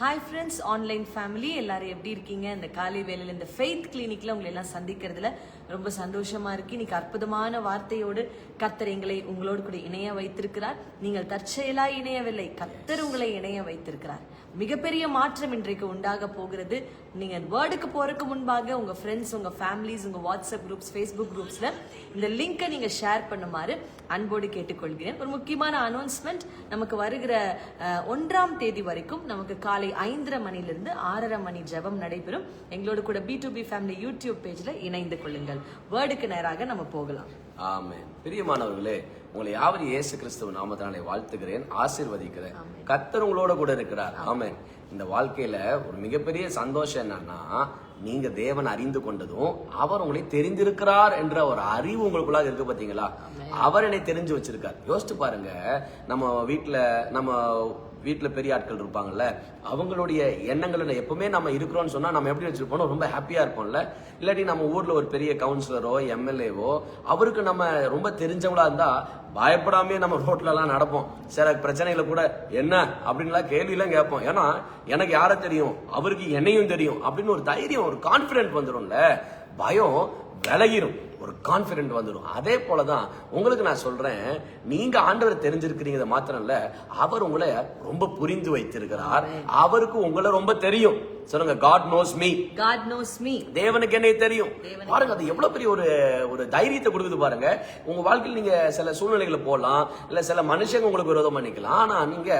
Hi friends online family எல்லாரும் எப்படி இருக்கீங்க? இந்த காலை வேலையில் இந்த ஃபெய்த் கிளினிக்கில் உங்களை எல்லாம் சந்திக்கிறதுல ரொம்ப சந்தோஷமா இருக்கு. இன்னைக்கு அற்புதமான வார்த்தையோடு கத்தர் எங்களை உங்களோடு கூட இணைய வைத்திருக்கிறார். நீங்கள் தற்செயலா இணையவில்லை கத்தர் உங்களை இணைய வைத்திருக்கிறார். மிகப்பெரிய மாற்றம் இன்றைக்கு உண்டாக போகிறது. நீங்க வேர்டுக்கு போறதுக்கு முன்பாக உங்க ஃப்ரெண்ட்ஸ் உங்க ஃபேமிலிஸ் உங்க வாட்ஸ்அப் குரூப்ஸ் ஃபேஸ்புக் குரூப்ஸ்ல இந்த லிங்கை நீங்க ஷேர் பண்ணுமாறு அன்போடு கேட்டுக்கொள்கிறேன். ஒரு முக்கியமான அனௌன்ஸ்மெண்ட் நமக்கு வருகிற ஒன்றாம் தேதி வரைக்கும் நமக்கு காலை ஐந்தரை மணிலிருந்து ஆறரை மணி ஜெபம் நடைபெறும். எங்களோட கூட B to B family YouTube பேஜ்ல இணைந்து கொள்ளுங்கள். வேர்டுக்கு நேராக நம்ம போகலாம். ஆமென். பிரியமானவர்களே உங்களை யாவரும் இயேசு கிறிஸ்துவ நாமத்தினாலே வாழ்த்துகிறேன் ஆசீர்வதிக்கிறேன். கர்த்தர் உங்களோட கூட இருக்கிறார். ஆமென். இந்த வாழ்க்கையில ஒரு மிகப்பெரிய சந்தோஷம் என்னன்னா நீங்க தேவன் அறிந்து கொண்டதும் அவர் உங்களை தெரிந்திருக்கிறார் என்ற ஒரு அறிவு உங்களுக்குள்ளாக இருக்கு பாத்தீங்களா? அவர் என்னை தெரிஞ்சு வச்சிருக்கார். யோசிச்சு பாருங்க நம்ம வீட்டுல நம்ம வீட்டில் பெரிய ஆட்கள் இருப்பாங்கல்ல அவங்களுடைய எண்ணங்களை எப்பவுமே நம்ம இருக்கிறோம்னு சொன்னால் நம்ம எப்படி வச்சுருப்போம் ரொம்ப ஹாப்பியாக இருப்போம்ல. இல்லாட்டி நம்ம ஊரில் ஒரு பெரிய கவுன்சிலரோ எம்எல்ஏவோ அவருக்கு நம்ம ரொம்ப தெரிஞ்சவங்களா இருந்தால் பயப்படாமே நம்ம ரோட்லலாம் நடப்போம். சில பிரச்சனைகளை கூட என்ன? அப்படின்லாம் கேள்வியெல்லாம் கேட்போம். ஏன்னா எனக்கு யாரை தெரியும்? அவருக்கு என்னையும் தெரியும். அப்படின்னு ஒரு தைரியம் ஒரு கான்ஃபிடென்ட் வந்துடும்ல பயம் விலகிடும் ஒரு கான்பிடென்ட் வந்துடும் அதே போலதான் உங்களுக்கு நான் சொல்றேன் நீங்க ஆண்டவர் தெரிஞ்சிருக்கிறீங்க மாத்திரம் இல்ல அவர் உங்களை ரொம்ப புரிந்து வைத்திருக்கிறார். அவருக்கு உங்களை ரொம்ப தெரியும். சொல்லுங்க God knows me God knows me தேவனுக்கு என்னை தெரியும். பாருங்க அது எவ்வளவு பெரிய ஒரு ஒரு தைரியத்தை கொடுக்குது பாருங்க. உங்க வாழ்க்கையில் நீங்க சில சூழ்நிலைகளை போடலாம் இல்ல சில மனுஷங்க உங்களுக்கு விரோதம் பண்ணிக்கலாம் ஆனா நீங்க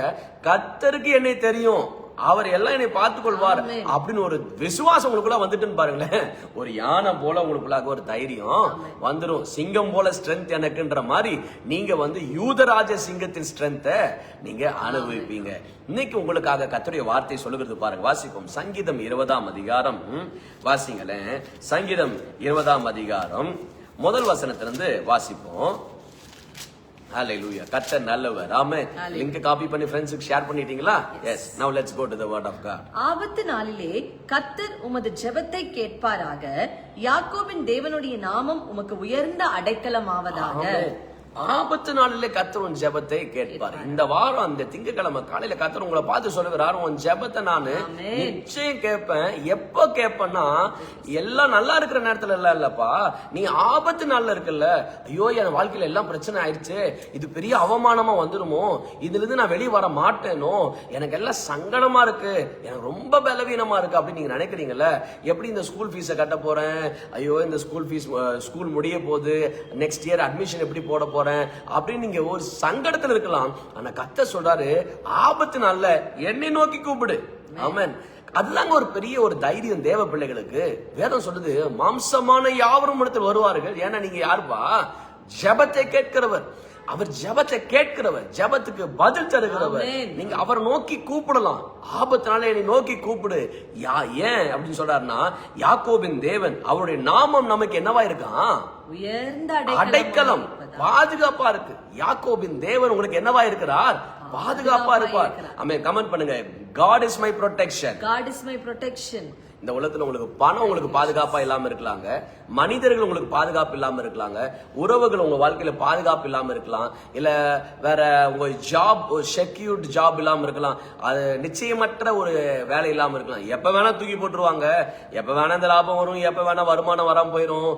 கத்தருக்கு என்னை தெரியும். அவர் எல்லாம் என்னை பார்த்துக் கொள்வார் அப்படின்னு ஒரு விசுவாசம் உங்களுக்குள்ள வந்துட்டுன்னு பாருங்களேன். ஒரு யானை போல உங்களுக்குள்ளாக ஒரு தைரியம் வந்துடும் சிங்கம் போல ஸ்ட்ரென்த் எனக்குன்ற மாதிரி நீங்க வந்து யூதராஜ சிங்கத்தின் ஸ்ட்ரென்த்தை நீங்க அனுபவிப்பீங்க. இன்னைக்கு உங்களுக்காக கத்துடைய வார்த்தை சொல்லுகிறது பாருங்க. வாசிப்போம். சங்கீதம் இருபதாம் அதிகாரம். வாசிங்களேன். சங்கீதம் இருபதாம் அதிகாரம். முதல் வசனத்திலிருந்து வாசிப்போம். ஹalleluya கர்த்தர் நல்லவர். ஆமென் லிங்க் காப்பி பண்ணி ஃப்ரெண்ட்ஸுக்கு ஷேர் பண்ணிட்டீங்களா? Yes now let's go to the word of God ஆபத்து நாளிலே கர்த்தர் உமது ஜெபத்தை கேட்பாராக. யாக்கோபின் தேவனுடைய நாமம் உமக்கு உயர்ந்த அடைக்கலமாவதாக. ஆபத்து நாளிலே கத்தர் உன் ஜெபத்தை கேட்பார். இந்த வாரம் அந்த திங்கட்கிழமை காலையில கத்தர் உங்களை பார்த்து சொல்லுகிறார். உன் ஜெபத்தை நானு. நிச்சயம் கேட்பேன். எப்ப கேட்பேன்னா எல்லாம் நல்லா இருக்கிற நேரத்துல இல்ல இல்லப்பா. நீ ஆபத்து நாள்ல இருக்குல்ல. ஐயோ என் வாழ்க்கையில எல்லாம் பிரச்சனை ஆயிடுச்சு. இது பெரிய அவமானமா வந்துருமோ? இதுல இருந்து நான் வெளியே வர மாட்டேனோ? எனக்கு எல்லாம் சங்கடமா இருக்கு. எனக்கு ரொம்ப பலவீனமா இருக்கு அப்படின்னு நீங்க நினைக்கிறீங்கல்ல. எப்படி இந்த ஸ்கூல் ஃபீஸை கட்ட போறேன்? ஐயோ இந்த ஸ்கூல் ஃபீஸ் ஸ்கூல் முடிய போகுது. நெக்ஸ்ட் இயர் அட்மிஷன் எப்படி போட போறேன்? அப்படின்னு நீங்க ஒரு சங்கடத்துல இருக்கலாம். ஆனா கத்த சொல்றாரு ஆபத்து நல்ல என்னை நோக்கி கூப்பிடு. ஆமன். அதுதாங்க ஒரு பெரிய ஒரு தைரியம் தேவ பிள்ளைகளுக்கு. வேதம் சொல்லுது மாம்சமான யாவரும் இடத்தில் வருவார்கள். ஏன்னா நீங்க யாருப்பா? ஜெபத்தை கேட்கிறவர். அவர் ஜெபத்தை கேட்கிறவர் ஜெபத்துக்கு பதில் தருகிறவர். நீங்க அவரை நோக்கி கூப்பிடலாம். ஆபத்தினால என்னை நோக்கி கூப்பிடு. யா ஏன் அப்படின்னு சொல்றாருன்னா யாக்கோபின் தேவன் அவருடைய நாமம் நமக்கு என்னவா இருக்கான் அடைக்கலம். பாதுகாப்பா இருக்கு. யாக்கோபின் தேவன் உங்களுக்கு என்னவா இருக்கிறார்? பாதுகாப்பா இருப்பார். ஆமே கமெண்ட் பண்ணுங்க. God is my protection God is my protection இந்த உலகத்தில் உங்களுக்கு பணம் உங்களுக்கு பாதுகாப்பாக இல்லாமல் இருக்கலாங்க. மனிதர்கள் உங்களுக்கு பாதுகாப்பு இல்லாமல் இருக்கலாங்க. உறவுகள் உங்கள் வாழ்க்கையில் பாதுகாப்பு இல்லாமல் இருக்கலாம். இல்லை வேற உங்கள் ஜாப் செக்யூர்ட் ஜாப் இல்லாமல் இருக்கலாம். அது நிச்சயமற்ற ஒரு வேலை இல்லாமல் இருக்கலாம். எப்போ வேணால் தூக்கி போட்டுருவாங்க. எப்போ வேணால் இந்த லாபம் வரும் எப்போ வேணால் வருமானம் வராமல் போயிடும்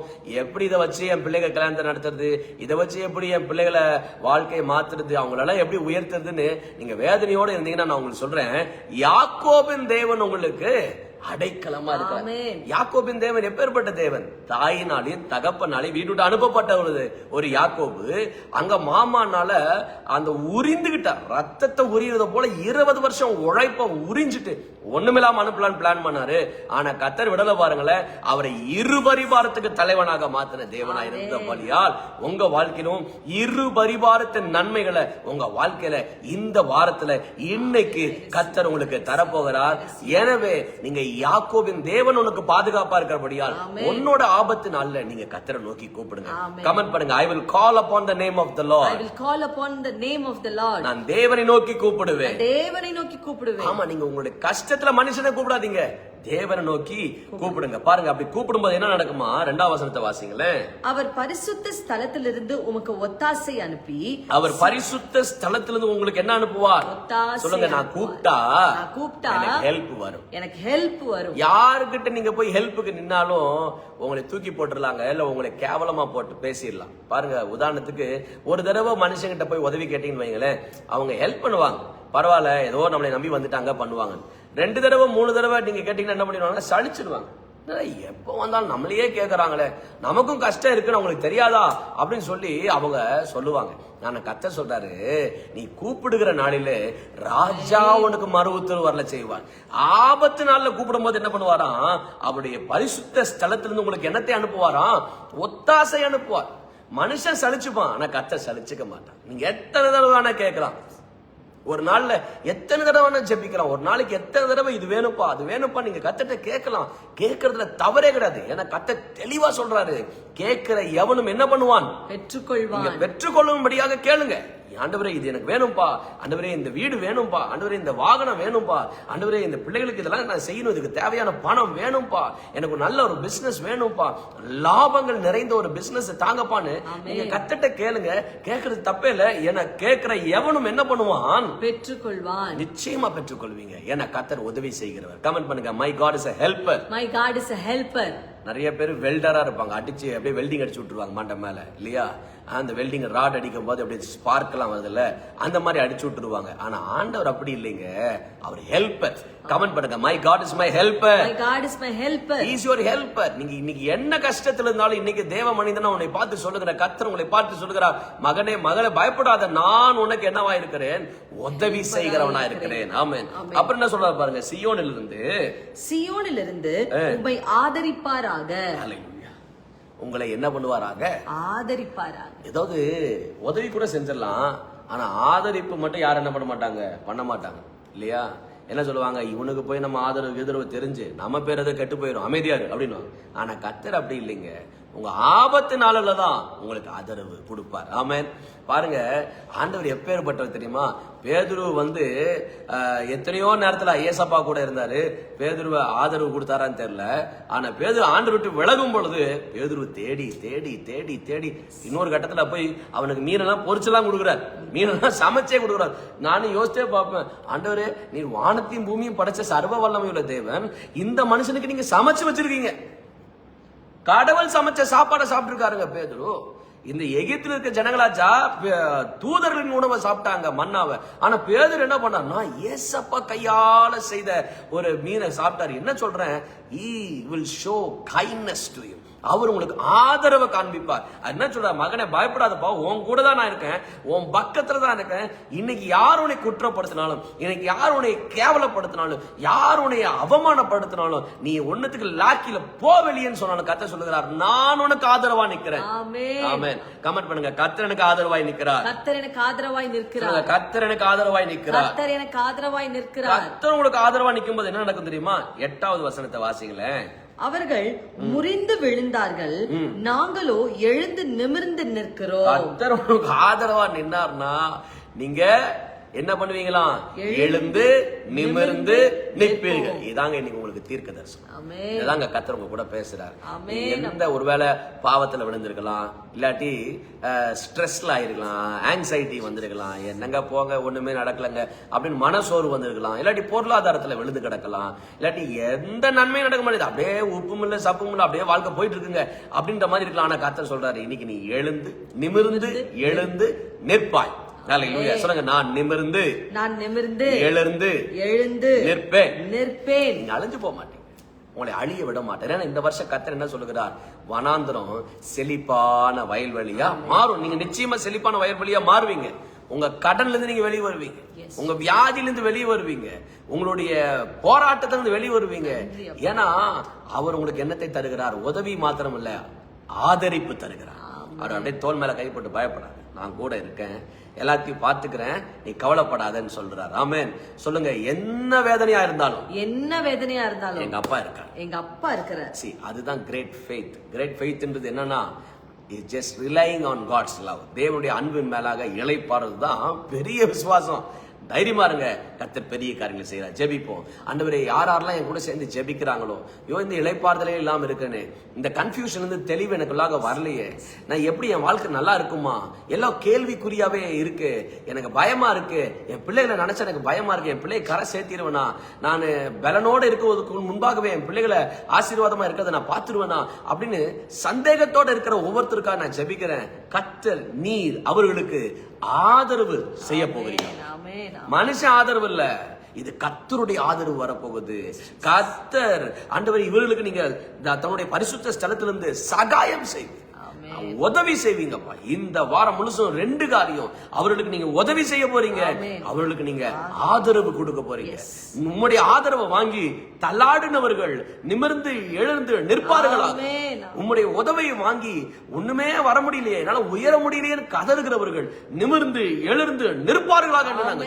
எப்படி இதை வச்சு என் பிள்ளைகள் கல்யாணத்தை நடத்துறது? இதை வச்சு எப்படி என் பிள்ளைகளை வாழ்க்கையை மாத்துறது? அவங்களெல்லாம் எப்படி உயர்த்துறதுன்னு நீங்கள் வேதனையோடு இருந்தீங்கன்னா நான் உங்களுக்கு சொல்கிறேன் யாக்கோபின் தேவன் உங்களுக்கு அடைக்கலமா இருக்கிறார். யாக்கோபின் தேவன் எப்பேற்பட்ட தேவன்? தாயினாலே தகப்பனாலே வீட்டு அனுப்பப்பட்ட ஒரு ஒரு யாக்கோபு அங்க மாமானால அந்த உரிந்துகிட்டார். ரத்தத்தை உரியறத போல இருபது வருஷம் உழைப்ப உறிஞ்சிட்டு ஒண்ணுமில்லாம அனுப்பலான்னு பிளான் பண்ணாரு. ஆனா கத்தர் விடல பாருங்களேன் அவரை இரு பரிவாரத்துக்கு தலைவனாக மாத்தின தேவனா இருந்தபடியால் உங்க வாழ்க்கையிலும் இரு பரிவாரத்தின் நன்மைகளை உங்க வாழ்க்கையில இந்த வாரத்துல இன்னைக்கு கத்தர் உங்களுக்கு தரப்போகிறார். எனவே நீங்க யாக்கோபின் தேவன் உனக்கு பாதுகாப்பா இருக்கிறபடியால் உன்னோட ஆபத்து நாள்ல நீங்க கத்தரை நோக்கி கூப்பிடுங்க. கமெண்ட் பண்ணுங்க I will call upon the name of the I lord will call upon the name of the lord. நான் தேவனை நோக்கி கூப்பிடுவேன். தேவனை நோக்கி கூப்பிடுவேன். ஆமா நீங்க உங்களுடைய கஷ்ட கஷ்டத்துல மனுஷனை கூப்பிடாதீங்க. தேவனை நோக்கி கூப்பிடுங்க. பாருங்க அப்படி கூப்பிடும்போது என்ன நடக்குமா? ரெண்டாம் வசனத்தை வாசிங்களேன். அவர் பரிசுத்த ஸ்தலத்திலிருந்து உமக்கு ஒத்தாசை அனுப்பி அவர் பரிசுத்த ஸ்தலத்திலிருந்து உங்களுக்கு என்ன அனுப்புவார்? சொல்லுங்க நான். கூப்பிட்டா கூப்பிட்டா ஹெல்ப் வரும். எனக்கு ஹெல்ப் வரும். யாருக்கிட்ட நீங்க போய் ஹெல்ப்புக்கு நின்னாலும் உங்களை தூக்கி போட்டுடலாங்க இல்ல உங்களை கேவலமா போட்டு பேசிடலாம். பாருங்க உதாரணத்துக்கு ஒரு தடவை மனுஷங்கிட்ட போய் உதவி கேட்டீங்கன்னு வைங்களேன். அவங்க ஹெல்ப் பண்ணுவாங்க. பரவாயில்ல ஏதோ நம்மளை நம்பி வந்துட்டாங்க பண்ணுவாங்க ரெண்டு தடவை மூணு தடவை நீங்கள் கேட்டிங்கன்னா என்ன பண்ணிடுவாங்க? சலிச்சிடுவாங்க. எப்போ வந்தாலும் நம்மளையே கேட்குறாங்களே நமக்கும் கஷ்டம் இருக்குன்னு அவங்களுக்கு தெரியாதா? அப்படின்னு சொல்லி அவங்க சொல்லுவாங்க. நான் கத்த சொல்றாரு நீ கூப்பிடுகிற நாளிலே ராஜா உனக்கு மறு உத்தரவு வரல செய்வார். ஆபத்து நாளில் கூப்பிடும் போது என்ன பண்ணுவாராம்? அவருடைய பரிசுத்த ஸ்தலத்திலிருந்து உங்களுக்கு என்னத்தை அனுப்புவாராம்? ஒத்தாசை அனுப்புவார். மனுஷன் சலிச்சுப்பான் ஆனால் கத்த சலிச்சுக்க மாட்டான். நீங்க எத்தனை தடவை வேணா கேட்கலாம். ஒரு நாள்ல எத்தனை தடவை வேணா ஜெபிக்கலாம். ஒரு நாளைக்கு எத்தனை தடவை இது வேணும்ப்பா அது வேணும்ப்பா நீங்க கத்தட்ட கேட்கலாம். கேட்கறதுல தவறே கிடையாது. ஏன்னா கத்த தெளிவா சொல்றாரு. கேட்கிற எவனும் என்ன பண்ணுவான்? பெற்றுக்கொள்வான். பெற்றுக்கொள்ளும்படியாக கேளுங்க. ஆண்டவரே இது எனக்கு வேணும்பா. ஆண்டவரே இந்த வீடு வேணும்பா. ஆண்டவரே இந்த வாகனம் வேணும்பா. ஆண்டவரே இந்த பிள்ளைகளுக்கு இதெல்லாம் நான் செய்யணும். இதுக்கு தேவையான பணம் வேணும்பா. எனக்கு ஒரு நல்ல ஒரு பிசினஸ் வேணும்பா. லாபங்கள் நிறைந்த ஒரு பிசினஸ் தாங்கப்பான்னு நீங்க கத்தட்ட கேளுங்க. கேட்கறது தப்பே இல்ல. ஏன்னா கேட்கிற எவனும் என்ன பண்ணுவான்? பெற்றுக்கொள்வான். நிச்சயமா பெற்றுக்கொள்வீங்க. ஏன்னா கத்தர் உதவி செய்கிறவர். கமெண்ட் பண்ணுங்க. My God is a helper my God is a helper நிறைய பேர் வெல்டரா இருப்பாங்க. அடிச்சு அப்படியே வெல்டிங் அடிச்சு விட்டுருவாங்க மண்டை மேல. இல்லையா? அந்த வெல்டிங் ராட் அடிக்கும் போது அப்படியே ஸ்பார்க்லாம் வருதுல்ல அந்த மாதிரி அடிச்சு விட்டுருவாங்க. ஆனா ஆண்டவர் அப்படி இல்லைங்க. அவர் ஹெல்ப்பர் கமெண்ட் பண்ணுங்க. My God is my helper my God is my helper is your helper நீங்க இன்னைக்கு என்ன கஷ்டத்துல இருந்தாலும் இன்னைக்கு தேவ மனிதனா உன்னை பார்த்து சொல்லுகிற கத்தர் உங்களை பார்த்து சொல்லுகிறார் மகனே மகளே பயப்படாத நான் உனக்கு என்னவா இருக்கிறேன்? உதவி செய்கிறவனா இருக்கிறேன். ஆமென். அப்புறம் என்ன சொல்றாரு பாருங்க? சியோனில் இருந்து சியோனிலிருந்து உம்மை ஆதரிப்பாராக. உங்களை என்ன பண்ணுவாராக ஆதரிப்பாராக ஏதாவது உதவி கூட செஞ்சிடலாம் ஆனா ஆதரிப்பு மட்டும் யாரும் என்ன பண்ண மாட்டாங்க? பண்ண மாட்டாங்க. இல்லையா? என்ன சொல்லுவாங்க? இவனுக்கு போய் நம்ம ஆதரவு எதிர்வு தெரிஞ்சு நம்ம பேர் எதை கெட்டு போயிடும் அமைதியாரு அப்படின்னு ஆனா கத்தர் அப்படி இல்லைங்க. உங்க ஆபத்து நாளில் தான் உங்களுக்கு ஆதரவு கொடுப்பார். ஆமேன். பாருங்க ஆண்டவர் எப்பேற்பட்டவர் தெரியுமா? பேதுரு வந்து எத்தனையோ நேரத்தில் ஏசப்பா கூட இருந்தாரு. பேதுருவ ஆதரவு கொடுத்தாரான்னு தெரியல. ஆனா பேதுரு ஆண்டு விட்டு விலகும் பொழுது பேதுருவை தேடி தேடி தேடி தேடி இன்னொரு கட்டத்தில் போய் அவனுக்கு மீனெல்லாம் பொறிச்செல்லாம் கொடுக்குறாரு. மீனெல்லாம் சமைச்சே கொடுக்குறாரு. நானும் யோசிச்சே பார்ப்பேன் ஆண்டவரே நீ வானத்தையும் பூமியும் படைச்ச சர்வ வல்லமையுள்ள தேவன் இந்த மனுஷனுக்கு நீங்க சமைச்சு வச்சிருக்கீங்க. கடவுள் சமைச்ச சாப்பாடை சாப்பிட்டுருக்காருங்க பேதுரு. இந்த எகிப்தில் இருக்க ஜனங்களாச்சா தூதர்களின் உணவை சாப்பிட்டாங்க மன்னாவை. ஆனா பேதர் என்ன பண்ணார்னா ஏசப்பா கையால செய்த ஒரு மீனை சாப்பிட்டாரு. என்ன சொல்றேன்? He will show kindness to you அவர் உங்களுக்கு ஆதரவை காண்பிப்பார். என்ன சொல்ற மகனே பயப்படாதப்பா உன் கூட தான் நான் இருக்கேன். உன் பக்கத்துல தான் இருக்கேன். இன்னைக்கு யார் உன்னை குற்றப்படுத்தினாலும் இன்னைக்கு யார் உன்னை கேவலப்படுத்தினாலும் யார் உன்னை அவமானப்படுத்தினாலும் நீ ஒண்ணுத்துக்கு லாக்கில போ வெளியேன்னு சொன்னாலும் கத்த சொல்லுகிறார் நான் உனக்கு ஆதரவா நிக்கிறேன் ஆமென். கமெண்ட் பண்ணுங்க. கத்தர் எனக்கு ஆதரவாய் நிக்கிறார் கர்த்தர் எனக்கு ஆதரவாய் நிற்கிறார். கத்தர் எனக்கு ஆதரவாய் நிக்கிறார் கர்த்தர் எனக்கு ஆதரவாய் நிற்கிறார். கத்தர் உங்களுக்கு ஆதரவா நிக்கும் போது என்ன நடக்கும் தெரியுமா? எட்டாவது வசனத்தை வாசிங்களேன். அவர்கள் முறிந்து விழுந்தார்கள். நாங்களோ எழுந்து நிமிர்ந்து நிற்கிறோம். ஆதரவா நின்னார்னா நீங்க என்ன பண்ணுவீங்களா? எழுந்து நிமிர்ந்து நிற்பீர்கள். இதாங்க இன்னைக்கு உங்களுக்கு தீர்க்க தரிசனம் இதாங்க கத்தர் உங்க கூட பேசுறாரு. எந்த ஒருவேளை பாவத்துல விழுந்திருக்கலாம் இல்லாட்டி ஸ்ட்ரெஸ்ல ஆயிருக்கலாம் ஆங்ஸைட்டி வந்திருக்கலாம் என்னங்க போங்க ஒண்ணுமே நடக்கலங்க அப்படின்னு மனசோர்வு வந்திருக்கலாம் இல்லாட்டி பொருளாதாரத்துல விழுந்து கிடக்கலாம் இல்லாட்டி எந்த நன்மையும் நடக்க மாட்டேது அப்படியே உப்பும் இல்ல சப்பும் இல்ல அப்படியே வாழ்க்கை போயிட்டு இருக்குங்க. அப்படின்ற மாதிரி இருக்கலாம். ஆனா கத்தர் சொல்றாரு இன்னைக்கு நீ எழுந்து நிமிர்ந்து எழுந்து நிற்பாய். சொல்லுங்க நான் நிமிர்ந்து நான் நிமிர்ந்து எழுந்து எழுந்து நிற்பேன். நிற்பேன். அழிஞ்சு போக மாட்டீங்க. உங்களை அழிய விட மாட்டேன். ஏன்னா இந்த வருஷம் கத்தர் என்ன சொல்லுகிறார்? வனாந்திரம் செழிப்பான வயல்வெளியா மாறும். நீங்க நிச்சயமா செழிப்பான வயல்வெளியா மாறுவீங்க. உங்க கடன்ல இருந்து நீங்க வெளியே வருவீங்க. உங்க வியாதியில இருந்து வெளியே வருவீங்க. உங்களுடைய போராட்டத்துல இருந்து வெளியே வருவீங்க. ஏன்னா அவர் உங்களுக்கு என்னத்தை தருகிறார்? உதவி மாத்திரம் இல்ல ஆதரிப்பு தருகிறார். அவர் அப்படியே தோல் மேல கைப்பட்டு பயப்படாது. நான் கூட இருக்கேன். எல்லாத்தையும் பாத்துக்கிறேன் நீ கவலைப்படாதன்னு சொல்றார். ஆமென். சொல்லுங்க என்ன வேதனையா இருந்தாலும். என்ன வேதனையா இருந்தாலும். எங்க அப்பா இருக்கார். எங்க அப்பா இருக்கிறார். சி அதுதான் கிரேட் ஃபெய்த் கிரேட் ஃபெய்த்ன்றது என்னன்னா is just relying on God's love தேவனுடைய அன்பின் மேலாக இளைப்பாறது தான் பெரிய விசுவாசம். தைரியமா இருங்க. கத்தர் பெரிய காரியங்களை செய்யறார் ஜெபிப்போம். ஆண்டவரே யார் யாரெல்லாம் என் கூட சேர்ந்து ஜெபிக்கிறாங்களோ ஐயோ இந்த இழைப்பாறுதலே இல்லாம இருக்கேனே. இந்த கன்ஃபியூஷன் வந்து தெளிவு எனக்குள்ளாக வரலையே. நான் எப்படி என் வாழ்க்கை நல்லா இருக்குமா? எல்லாம் கேள்விக்குறியாவே இருக்கு. எனக்கு பயமா இருக்கு. என் பிள்ளைகளை நினைச்சா எனக்கு பயமா இருக்கு. என் பிள்ளையை கரை சேர்த்திருவேனா? நான் பலனோட இருக்குவதற்கு முன்பாகவே என் பிள்ளைகளை ஆசீர்வாதமா இருக்கிறத நான் பார்த்துருவேனா? அப்படின்னு சந்தேகத்தோட இருக்கிற ஒவ்வொருத்தருக்காக நான் ஜெபிக்கிறேன். கத்தர் நீர் அவர்களுக்கு ஆதரவு செய்ய போகிறீங்க மனுஷன் ஆதரவு இல்ல. இது கத்தருடைய ஆதரவு வரப்போகுது. கத்தர் ஆண்டவர் இவர்களுக்கு நீங்க தன்னுடைய பரிசுத்த ஸ்தலத்திலிருந்து சகாயம் ஆமென் உதவி செய்வீங்கப்பா. இந்த வாரம் முழுசும் ரெண்டு காரியம். அவர்களுக்கு நீங்க உதவி செய்ய போறீங்க. அவர்களுக்கு நீங்க ஆதரவு கொடுக்க போறீங்க. உம்முடைய ஆதரவை வாங்கி தள்ளாடினவர்கள் நிமிர்ந்து எழுந்து நிற்பார்களா? உம்முடைய உதவியை வாங்கி ஒண்ணுமே வர முடியலையே. என்னால உயர முடியலையேன்னு கதறுகிறவர்கள் நிமிர்ந்து எழுந்து நிற்பார்களாக நாங்க.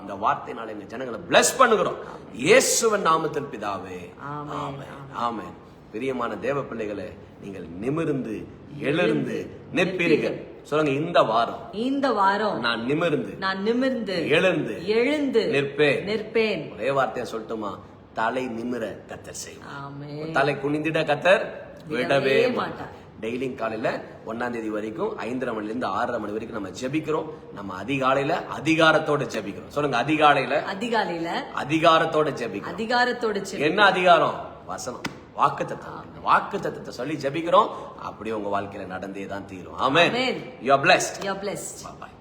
இந்த வார்த்தையினால எங்க ஜனங்களை bless பண்ணுகிறோம். இயேசுவின் நாமத்தில் பிதாவே. ஆமென். ஆமென். பிரியமான தேவ பிள்ளைகளே நீங்கள் நிமிர்ந்து எழுந்து நிற்பீர்கள். சொல்லுங்க இந்த வாரம். இந்த வாரம் நான் நிமிர்ந்து நான் நிமிர்ந்து எழுந்து எழுந்து நிற்பேன். நிற்பேன். ஒரே வார்த்தையா சொல்லட்டுமா? தலை நிமிர கத்தர் ஆமென். தலை குனிந்திட கத்தர் விடவே மாட்டார். டெய்லியும் காலையில ஒன்னாம் தேதி வரைக்கும் ஐந்தரை மணில இருந்து ஆறரை மணி வரைக்கும் நம்ம ஜெபிக்கிறோம். நம்ம அதிகாலையில அதிகாரத்தோட ஜெபிக்கிறோம். சொல்லுங்க அதிகாலையில அதிகாலையில அதிகாரத்தோட ஜெபிக்கிறோம். அதிகாரத்தோட. என்ன அதிகாரம்? வசனம். வாக்கு தத்துவம் வாக்கு தத்துவத்தை சொல்லி ஜெபிக்கிறோம். அப்படியே உங்க வாழ்க்கையில நடந்தே தான் தீரும். Amen. You are blessed You are blessed. Bye